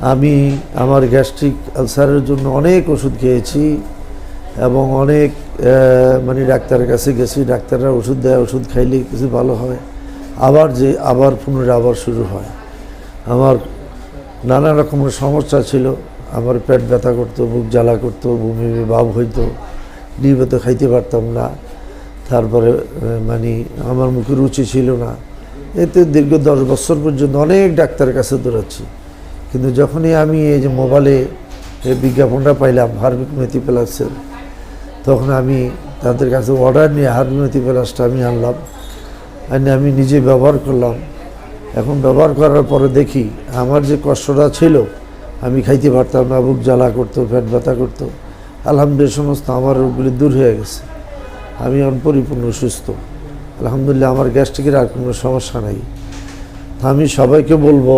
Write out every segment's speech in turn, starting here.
আমি আমার গ্যাস্ট্রিক আলসারের জন্য অনেক ওষুধ খেয়েছি এবং অনেক মানে ডাক্তারের কাছে গেছি। ডাক্তাররা ওষুধ দেয়, ওষুধ খাইলে কিছু ভালো হয়। আবার যে, আবার পুনরায় আবার শুরু হয়। আমার নানা রকমের সমস্যা ছিল। আমার পেট ব্যথা করতো, বুক জ্বালা করতো, বমি, ভাব হইতো। নিয়মিত খাইতে পারতাম না। তারপরে মানে আমার মুখে রুচি ছিল না। এতে দীর্ঘ দশ বছর পর্যন্ত অনেক ডাক্তারের কাছে দৌড়াচ্ছি। কিন্তু যখনই আমি এই যে মোবাইলে এই বিজ্ঞাপনটা পাইলাম, হার্বিক মেথি প্লাসের তখন আমি তাদের কাছে অর্ডার নিয়ে হার্বিক মেথি প্লাসটা আমি আনলাম। এনে আমি নিজে ব্যবহার করলাম। এখন ব্যবহার করার পরে দেখি আমার যে কষ্টটা ছিল, আমি খাইতে পারতাম না, বুক জ্বালা করতো, পেট ব্যথা করতো। আলহামদুলিল্লাহ, সমস্ত আমার রোগগুলি দূর হয়ে গেছে। আমি এখন পরিপূর্ণ সুস্থ। আলহামদুলিল্লাহ, আমার গ্যাস্ট্রিকের আর কোনো সমস্যা নেই। আমি সবাইকে বলব,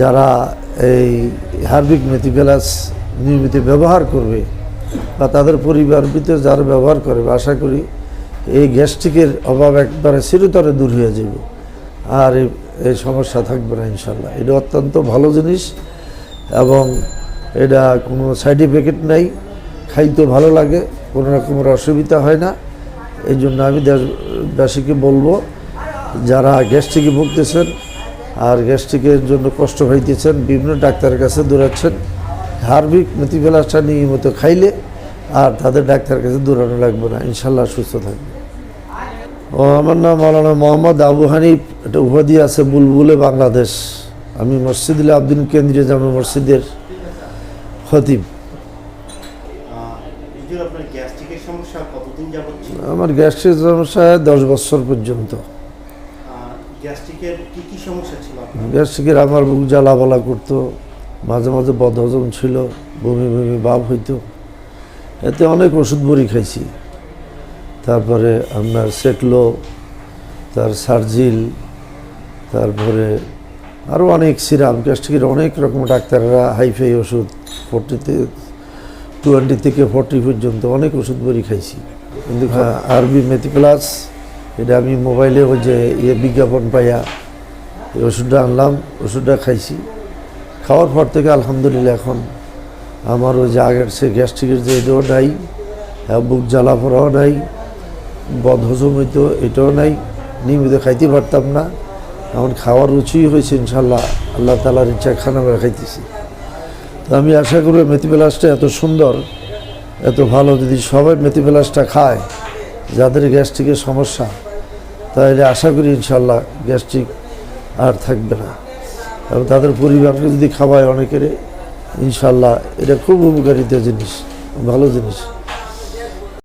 যারা এই হার্বিক মেথিপ্যালাস নিয়মিত ব্যবহার করবে বা তাদের পরিবার ভিতরে যারা ব্যবহার করবে আশা করি এই গ্যাস্ট্রিকের অভাব একবারে চিরতরে দূর হয়ে যাবে। আর এই- সমস্যা থাকবে না ইনশাল্লাহ এটা অত্যন্ত ভালো জিনিস এবং এটা কোনো সাইড ইফেক্ট নাই। খাইতে ভালো লাগে, কোনো রকমের অসুবিধা হয় না। এই জন্য আমি দেশবাসীকে বলব, যারা গ্যাস্ট্রিকে ভুগতেছেন আর গ্যাস্ট্রিকের জন্য কষ্ট হইতেছেন বিভিন্ন ডাক্তারের কাছে দৌড়াচ্ছেন। হার্বিক মেথিফেলাসটা নিয়মিত খাইলে আর তাদের ডাক্তারের কাছে দৌড়ানো লাগবে না ইনশাল্লাহ সুস্থ থাকবে। ও আমার নাম মৌলানা মোহাম্মদ আবু হানিফ এটা উপাধি আছে বুলবুলে বাংলাদেশ। আমি মসজিদুল আব্দিন কেন্দ্রীয় জামা মসজিদের খতিব। আমার গ্যাস্ট্রিক সমস্যা দশ বছর পর্যন্ত। গ্যাস্ট্রিকের আমার বুক জ্বালা বলা করতো, মাঝে মাঝে বদহজম ছিল, বমি বমি ভাব হইতো। এতে অনেক ওষুধ বড়ি খাইছি। তারপরে আপনার সেটলো, তার সার্জিল, তারপরে আরও অনেক সিরাম, গ্যাস্ট্রিকের অনেক রকম ডাক্তাররা হাইফাই ওষুধ ফোরটিতে টোয়েন্টি থেকে ফোরটি পর্যন্ত অনেক ওষুধ বড়ি খাইছি। কিন্তু আরবি মেথি প্লাস এটা আমি মোবাইলে ওই যে ইয়ে বিজ্ঞাপন পাইয়া এই ওষুধটা আনলাম, ওষুধটা খাইছি। খাওয়ার পর থেকে আলহামদুলিল্লাহ এখন আমার ওই যে আগের সে গ্যাস্ট্রিকের যে এটাও নাই আর বুক জ্বালা পড়াও নাই, বদহজম হইতো এটাও নাই, নিয়মিত খাইতে পারতাম না। এখন খাওয়ার রুচি হয়েছে ইনশাল্লাহ আল্লাহ তালার ইচ্ছা খানা আমরা খাইতেছি। তো আমি আশা করি মেথিপ্লাসটা এত সুন্দর, এত ভালো যদি সবাই মেথিপ্লাসটা খায় যাদের গ্যাস্ট্রিকের সমস্যা, তাহলে আশা করি ইনশাল্লাহ গ্যাস্ট্রিক আর থাকবে না। এবং তাদের পরিবারকে যদি খাওয়ায় অনেকের ইনশাল্লাহ এটা খুব উপকারিতা জিনিস, ভালো জিনিস।